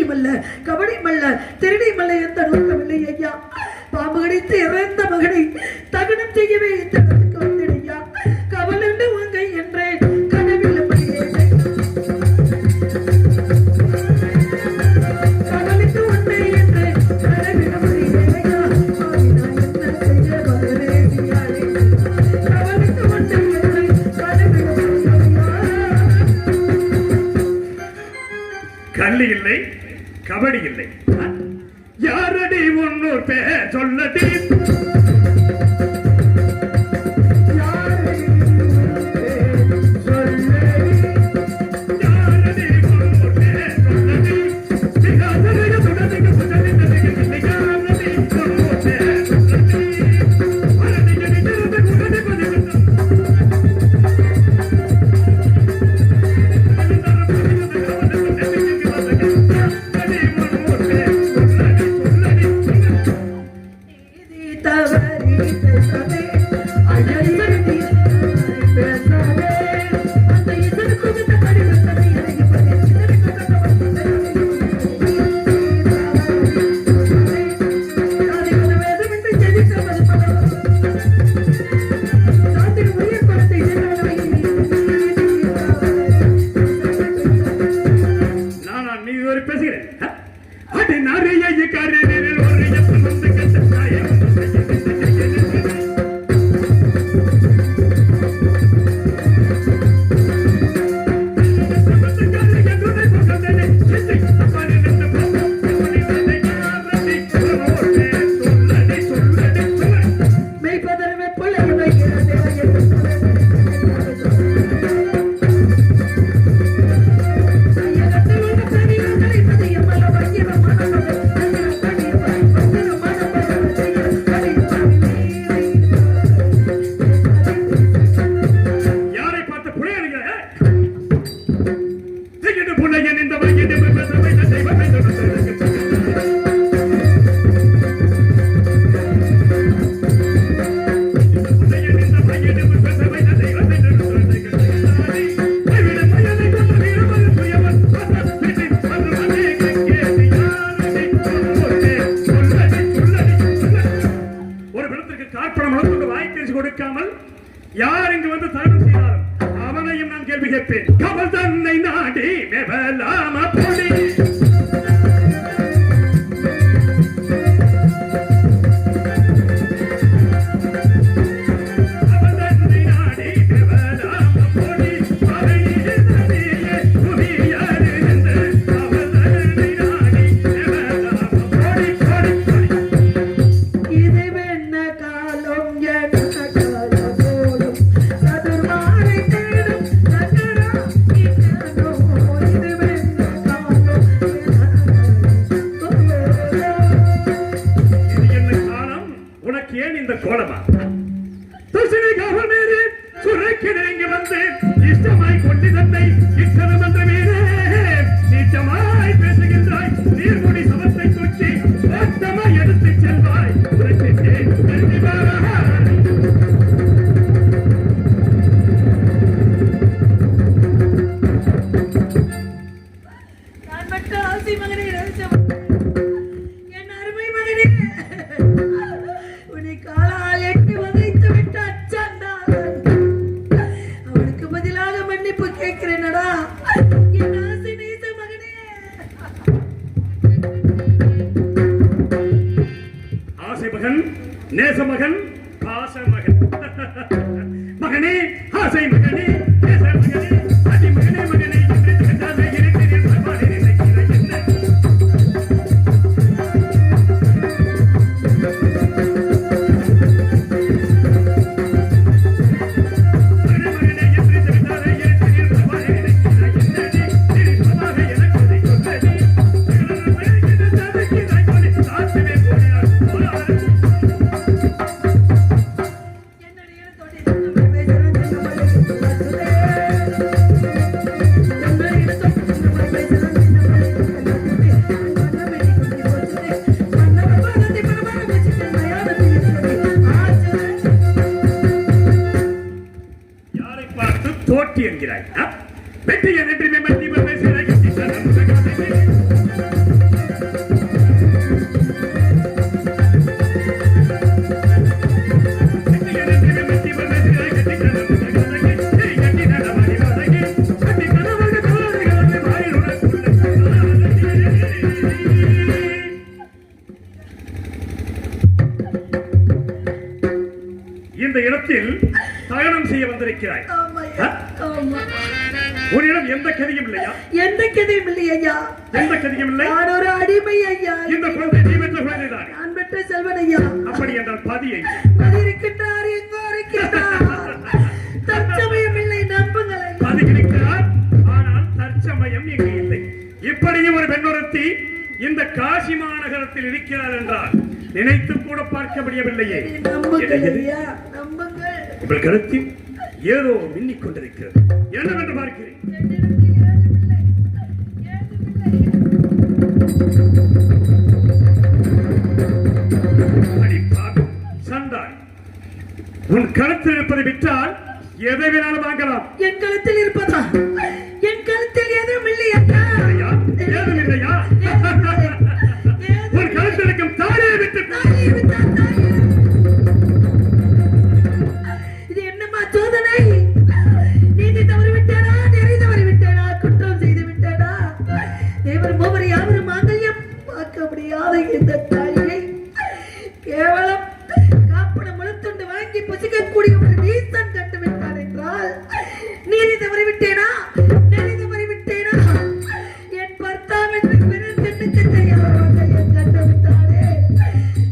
கொள்ளை மல்ல கபடி மல்ல திருடி மல்ல எந்த நோக்கவில்லை ஐயா. பாம்பு கடித்து இறந்த மகனை தகனம் செய்யவே இந்த அவடி இல்லை. யாரடி உன்னூர் பேர் சொல்லடி? யார் இங்கு வந்து தகவல் செய்தாலும் அவனையும் நான் கேள்வி கேட்பேன். சுரைக்கிறேன் இங்கு வந்து இஷ்டமாய் கொண்டு தந்தை இஷ்டம் என்ற ஐயா. எந்த கதியும் இல்லை நான் ஒரு அடிமை ஐயா. இந்த குழந்தை நீ பெற்ற குழந்தைதான் நான் பெற்ற செல்வன் ஐயா. அப்படி என்றால் பதியை அது இருக்கின்றார் எங்கோ இருக்கின்றார். தற்சமயம் இல்லை நம்புங்கள் ஐயா. பதி இருக்கிறார் ஆனால் தற்சமயம் இங்கு இல்லை. இப்படியும் ஒரு பெண்ணுரத்தி இந்த காசி மாநகரத்தில் இருக்கிறார் என்றால் நினைத்து கூட பார்க்க முடியவில்லையே? ஐயா இவள் கருத்தில் ஏதோ மின்னிக் கொண்டிருக்கிறது. என்னவென்று பார்க்கிறேன்? உன் கருத்தில் இருப்பதை விற்றால் எதை வேணாலும் வாங்கலாம். என் கழுத்தில் இருப்பதா? என் கழுத்தில் எதுவும் இல்லையா? ஏதும் இல்லையா? உன் கழுத்தில் இருக்கும் தாலியை விட்டு தாலி விட்டா தாலி. பார்க்க முடியாத இந்த தாலியை கேவலம் காப்படம் முழுத்துண்டு வாங்கி புசிக்கக்கூடிய ஒரு நீசன் கண்டு விட்டான் என்றால் நீதி தவறி விட்டேனா நெறி தவறி விட்டேனா என் பர்த்தாவின் பிறர் கண்ணுக்கு தெரியாத என் கண்டு விட்டானே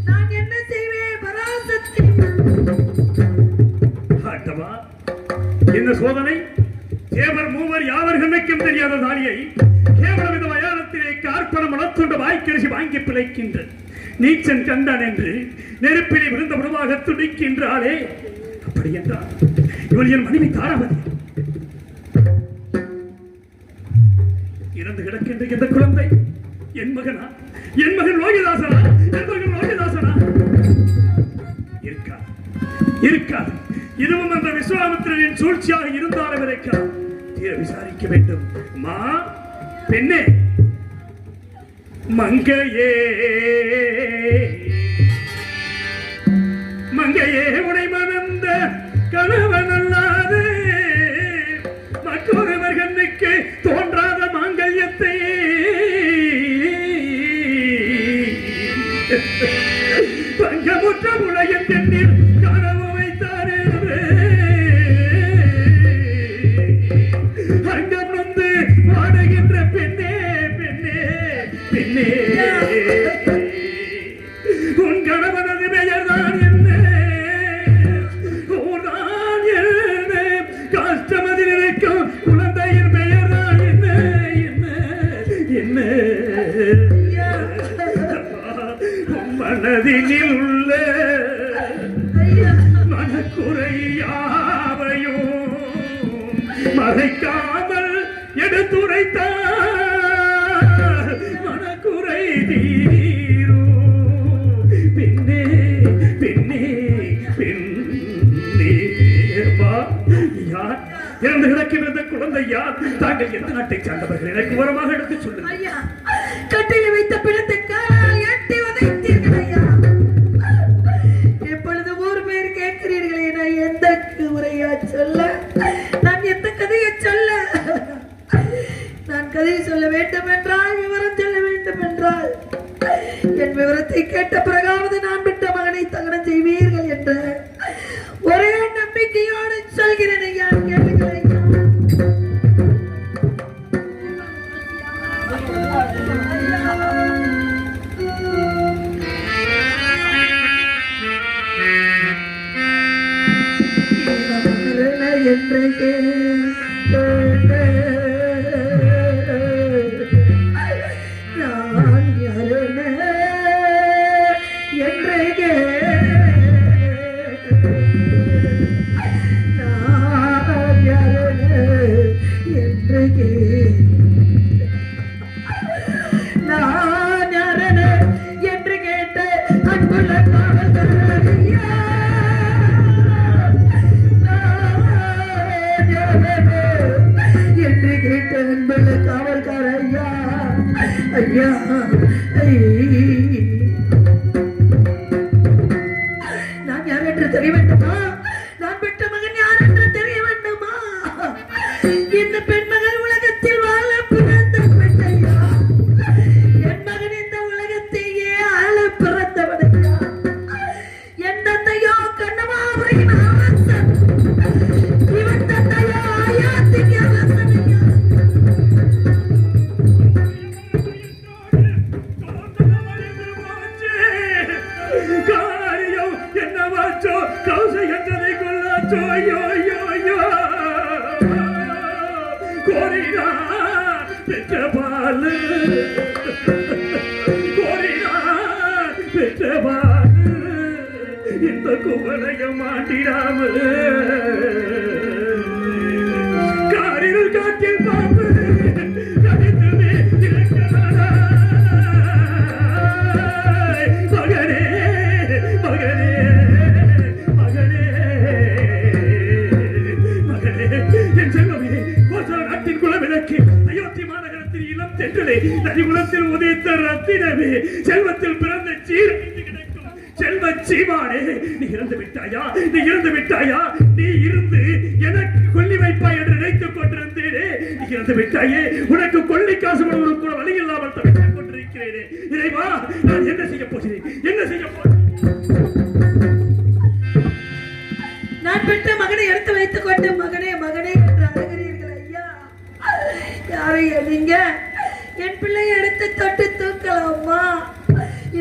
நான் என்ன செய்வேன்? பராசக்தி. ஆட்டவா இந்த சோதனை தேவர் மூவர் யாவர் கண்ணுக்கும் தெரியாத தாலியை மயானத்திலே கார்ப்பண மனத்துண்டு வாய்க்கரிசி வாங்கி பிழைக்கின்ற நீச்சன் கண்டான் என்று நெருப்பிலே விழுந்த உணவாக துடிக்கின்றாளே. அப்படி என்றால் இவள் என் மனைவி தாராவதி இறந்து கிடக்கின்ற இந்த குழந்தை என் மகனா? என் மகன் லோகிதாசனா? என் மகன் லோகிதாசனா? இருக்காது இருக்காது. இதுவும் அந்த விஸ்வாமித்திரனின் சூழ்ச்சியாக இருந்தாலும் இருக்கலாம் தீர விசாரிக்க வேண்டும். மா பெண்ணே. மங்கையே. மங்கையே உனை மணந்த கணவன் மறைக்காமல் எடுத்துரைத்தார் மனக்குறை தீரோ. பின்னே பின்னே பின்னே யார்? இறந்து கிடக்கின்ற குழந்தை யார்? தாங்கள் எந்த நாட்டை சார்ந்தவர்கள்? எனக்கு உரமாக எடுத்து சொல்லுங்கள். 哎呀 தெரிய வேண்டும்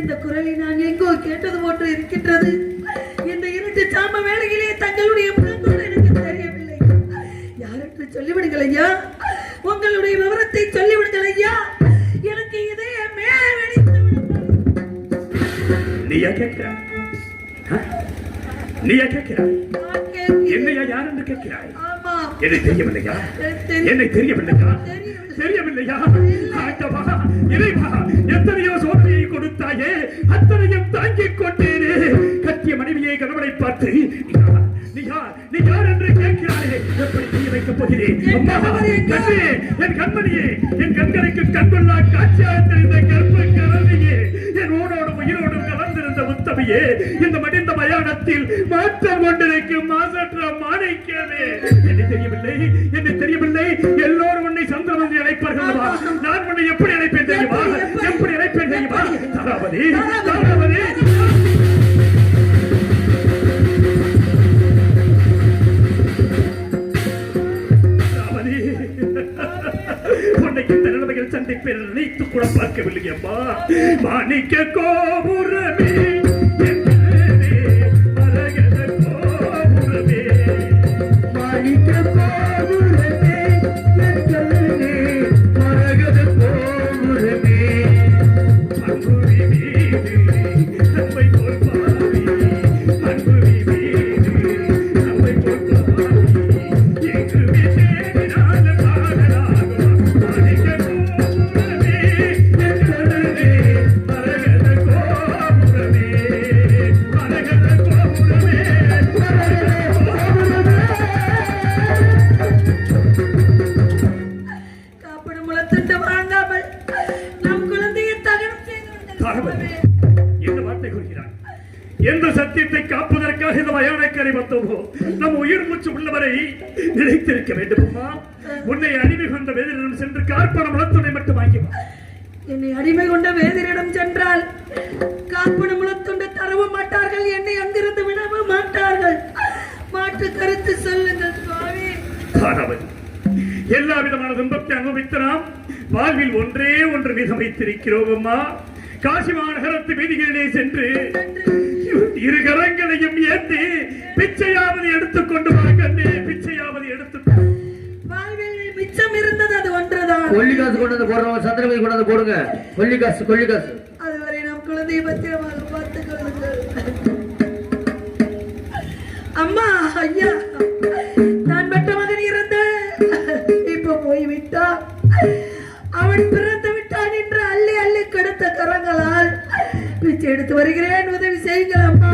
இந்த குரலை நான் எங்கோ கேட்டது போன்று இருக்கின்றது. இந்த இருட்டு சாம வேலையிலே தங்களுடைய புலங்கோடு எனக்கு தெரியவில்லை. யாருக்கு சொல்லிவிடுங்கள் ஐயா? உங்களுடைய விவரத்தை சொல்லிவிடுங்கள் ஐயா. எனக்கு இதே நீயா கேட்கிறாய்? நீயா கேட்கிறாய்? என்னையா யார் என்று கேட்கிறாய்? என்னை தெரியவில்லையா? என்னை தெரியவில்லையா? தெரியவில்லையா? இறைவா எத்தனையோ சோதனையை கொடுத்தாயே அத்தனையும் தாங்கிக் கொண்டேனே கட்டிய மனைவியை கணவனை பார்த்து நீ யார்? என்று கேட்கிறானே எப்படி செய்ய வைக்கப் போகிறேன்? என் கண்மணியே என் கண்களுக்கு கண்கொள்ளா காட்சியாக தெரிந்த கற்ப கரணியே என்னோடும் உயிரோடும் கலந்திருந்த முத்தமையே இந்த மடிந்த மயானத்தில் மாற்றம் கொண்டிருக்கும் மாசற்ற மாணிக்கமே. என்ன தெரியவில்லை என்ன தெரியவில்லை எல்லோரும் கூட பார்க்கவில்லையப்பா. மாணிக்க கோபுரமே. வேண்டுமா உன்னை அடிமை கொண்ட வேதிரிடம் சென்று கார்பண முளத்துணை மட்டும் வாங்கி வா. என்னை அடிமை கொண்ட வேதிரிடம் சென்றால் காப்பன முளத்துண்டு தரவும் மாட்டார்கள் என்னை அங்கிருந்து விடவும் மாட்டார்கள். மாற்று கருத்து சொல்லுங்கள் சுவாமி. காணவன் எல்லா விதமான துன்பத்தை அனுபவித்து நாம் வாழ்வில் ஒன்றே ஒன்று வீதம் வைத்திருக்கிறோம் அம்மா. காசி மாநகரத்து வீதிகளிலே சென்று இரு கரங்களையும் ஏந்தி பிச்சையாவது எடுத்துக்கொண்டு வா கண்ணே பிச்சையாவது எடுத்து மிச்சம் இருந்தது அது ஒன்றுதான். கொல்லி காசு கொண்டு வந்து போடுறவங்க சந்திரமதி கொண்டு வந்து போடுங்க. கொல்லி காசு கொல்லி காசு அதுவரை நம் குழந்தையை பத்திரமாக பார்த்துக் கொள்ளுங்கள். அம்மா ஐயா. பிச்சை எடுத்து வருகிறேன். உதவி செய்யுங்கள் அம்மா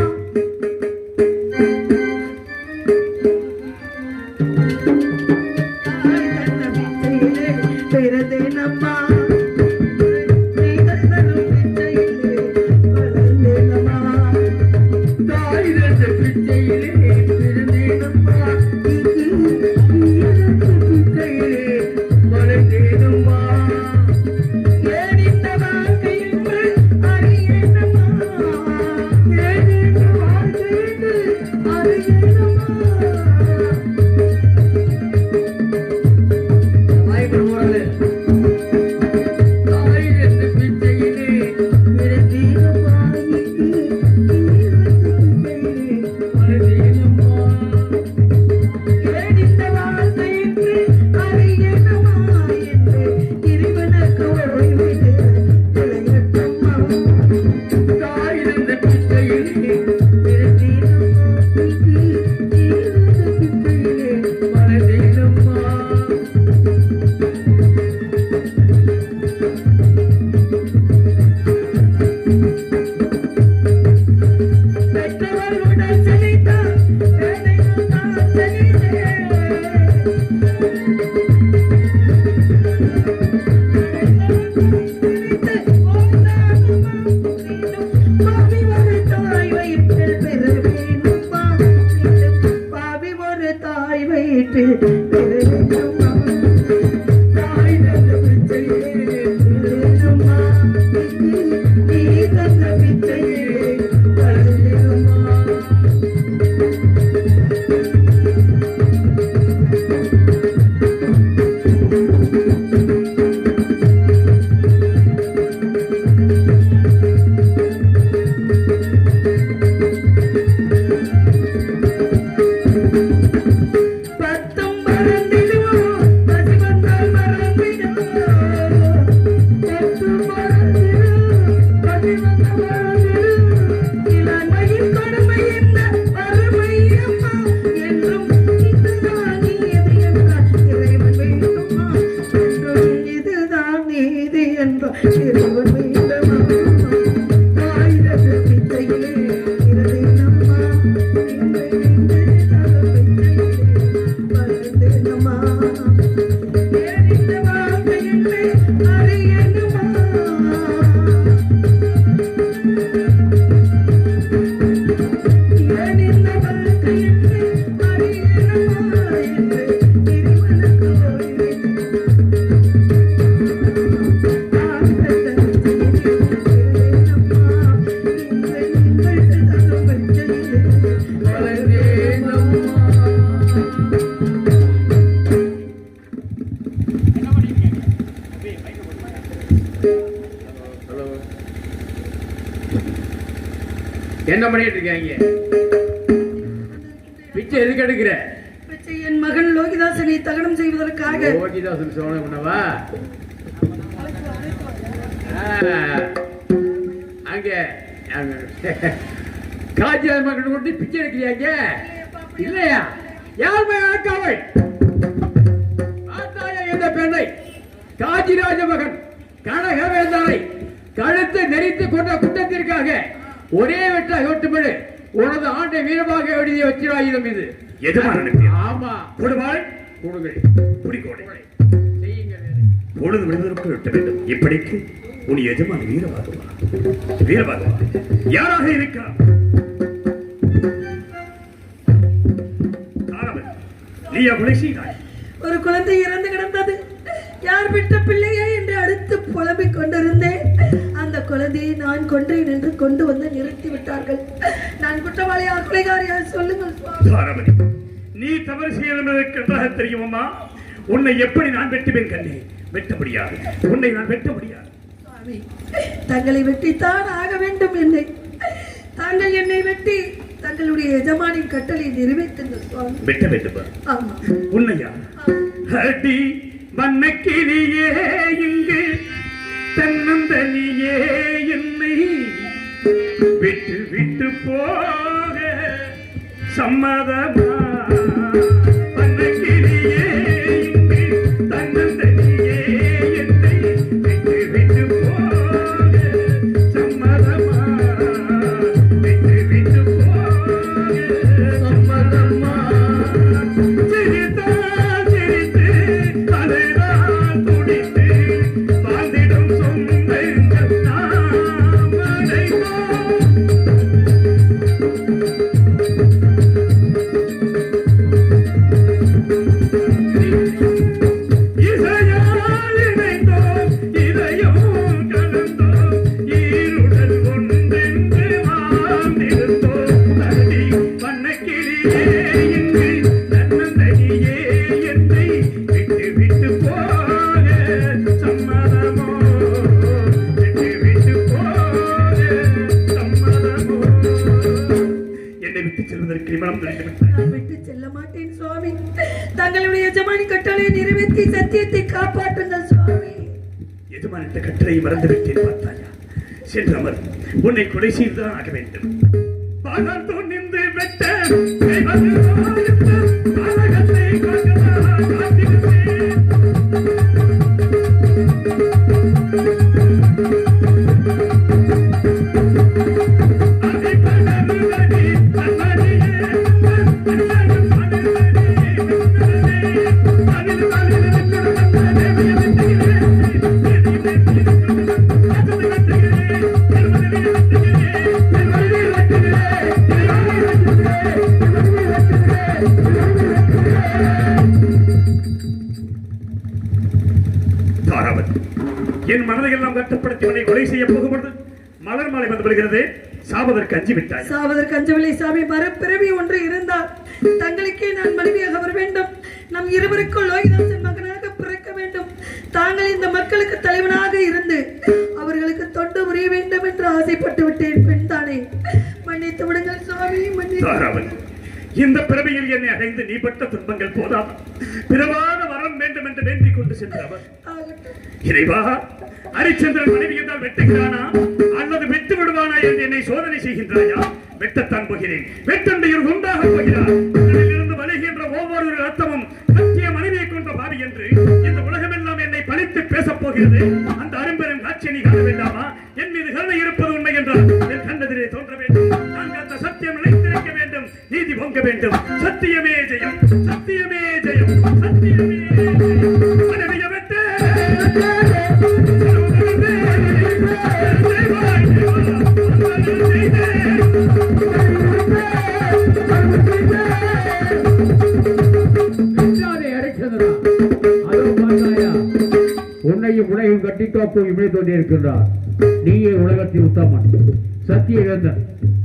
இருக்காங்க பிச்சை எதுக்கு எடுக்கிற? என் மகன் லோகிதாசனை தகனம் செய்வதற்காக. ஓகிதாசன் சோழன் பண்ணவா அங்க. காஜியார் மகன் கொண்டு பிச்சை எடுக்கிறியாங்க இல்லையா? யார் பார்த்தாயா இந்த பெண்ணை? காஜிராஜ மகன். கனகவேந்தனை கழுத்தை நெறித்து கொண்ட குற்றத்திற்காக ஒரே வெட்ட வெட்டுமிடு உனது ஆண்டை வீரமாக எழுதிய வச்சிராயுதம் இது. ஆமா. கொடுவாள் கொடுங்கள் குடிக்கோடை. பொழுது விடுவதற்கு வெட்ட வேண்டும். இப்படிக்கு உன் எஜமான வீரபாகுவா வீரபாகுவா யாராக இருக்கிறார்? நீயா கொலை செய்தாய்? ஒரு குழந்தை இறந்து கிடந்தது. யார் விட்ட பிள்ளையே என்று அடுத்து புலம்பிக் கொண்டிருந்தேன். அந்த குழந்தையை நான் கொன்றேன் என்று கொண்டு வந்து நிறுத்தி விட்டார்கள். நான் குற்றவாளியா கொலைகாரியா சொல்லுங்கள் நீ தவறு என்றாக தெரியுமா உன்னை எப்படி நான் வெட்டுவேன் கண்ணே? வெட்ட முடியாது. உன்னை நான் வெட்ட முடியாது. தங்களை வெட்டித்தான் ஆக வேண்டும் என்னை. தாங்கள் என்னை வெட்டி தங்களுடைய எஜமானின் கட்டளை நிறைவேற்றுங்கள் சுவாமி. வெட்ட வேண்டுமா. ஆமா. உன்னையா? அடி வண்ணக்கிளியே இங்கு. தன்னந்தனியே என்னை விட்டு விட்டு போக சம்மதமா? அதிபடருதடி என் மனதை எல்லாம் கட்டுப்படுத்தி உன்னை கொலை செய்ய போகும்பொழுது மலர் மாலை வந்து விடுகிறது சாவதற்கு அஞ்சி விட்டாய். சாவதற்கு அஞ்சவில்லை சாமி மறுபிறவி ஒன்று இருந்தால் தங்களுக்கே நான் மனைவியாக வர வேண்டும். நம் இருவருக்கும் லோகிதாசன் மகனாக பிறக்க வேண்டும். தாங்கள் இந்த மக்களுக்கு தலைவனாக இருந்து அவர்களுக்கு தொண்டு புரிய வேண்டும் என்று ஆசைப்பட்டு விட்டேன் பெண் தானே. மன்னித்து விடுங்கள் சுவாமி மன்னித்து இந்த பிறவியில் என்னை அடைந்து நீ பட்ட துன்பங்கள் போதாது. பிறவாத வரம் வேண்டும் என்று வேண்டிக் கொண்டு சென்ற அவர் ஆகட்டும். இறைவா ஹரிச்சந்திரன் மனைவி என்றால் வெட்டுகிறானா? அல்லது வெட்டு விடுவானா என்று என்னை சோதனை செய்கின்றாயா? வெட்டத்தான் போகிறேன். வெட்டண்டையில் உண்டாக போகிறார். இதிலிருந்து வழிகின்ற ஒவ்வொரு ரத்தமும் சத்திய மனைவியை கொண்ட பாவி என்று இந்த உலகமெல்லாம் என்னை பழித்து பேசப் போகிறது. அந்த அரும்பெரும் காட்சியை நீ காண வேண்டாமா? என் மீது கருணை இருப்பது உண்மை என்றால் என் கண்ணதிலே தோன்ற வேண்டும். நான் அந்த சத்தியம் நிலைத்திருக்க வேண்டும். நீதி பொங்க வேண்டும். சத்தியமே ஜெயம். சத்தியமே ஜெயம். சத்தியமே ஜெயம். உலகையும் கட்டிக்காப்பு இமை தோன்றியிருக்கின்றார் நீயே உலகத்தின் உத்தமன் சத்திய இழந்த.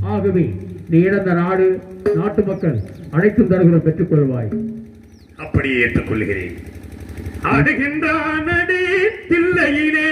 ஆகவே நீ இழந்த நாடு நாட்டு மக்கள் அனைத்தும் தருகிற பெற்றுக் கொள்வாய் அப்படியே ஏற்றுக்கொள்கிறேன். ஆடுகின்றான் அடி தில்லையிலே.